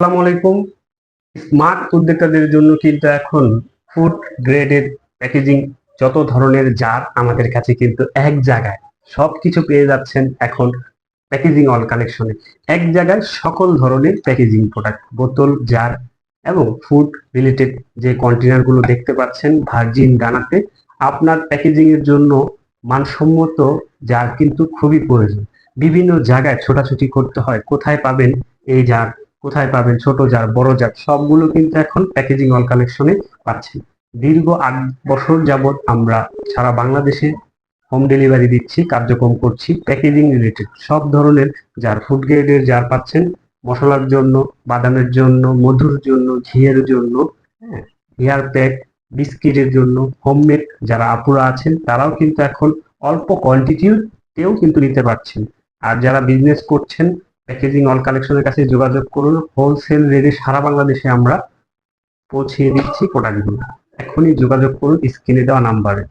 আসসালামু আলাইকুম। স্মার্ট উদ্যোক্তাদের জন্য কিন্তু এখন ফুড গ্রেডের প্যাকেজিং যত ধরনের জার আমাদের কাছে কিন্তু এক জায়গায় সব কিছু পেয়ে যাচ্ছেন এখন প্যাকেজিং অল কালেকশনে এক জায়গায় সকল ধরনের প্যাকেজিং প্রোডাক্ট বোতল, জার এবং ফুড রিলেটেড যে কন্টেনারগুলো দেখতে পাচ্ছেন ভার্জিন গানাতে আপনার প্যাকেজিং এর জন্য মানসম্মত জার কিন্তু খুবই প্রয়োজন। বিভিন্ন জায়গায় ছোটাছুটি করতে হয়, কোথায় পাবেন এই জার? কোথায় পাবেন? ছোট জার বড় জার সবগুলো কিন্তু এখন প্যাকেজিং অল কালেকশনে পাচ্ছেন। দীর্ঘ আট বছর যাবত আমরা সারা বাংলাদেশে হোম ডেলিভারি দিচ্ছি, কার্যক্রম করছি প্যাকেজিং রিলেটেড সব ধরনের যার ফুড গ্রেডের জার পাচ্ছেন, মশলার জন্য, বাদামের জন্য, মধুর জন্য, ঘিয়ের জন্য হ্যাঁ হেয়ার প্যাক বিস্কিটের জন্য হোমমেড যারা আপুরা আছেন, তারাও কিন্তু এখন অল্প কোয়ান্টিটিতেও কিন্তু নিতে পারছেন। আর যারা বিজনেস করছেন প্যাকেজিং অল কালেকশনের কাছে যোগাযোগ করুন। হোলসেল রেটে সারা বাংলাদেশে আমরা পৌঁছিয়ে দিচ্ছি প্রোডাক্টগুলো এখনই যোগাযোগ করুন স্ক্রিনে দেওয়া নাম্বারে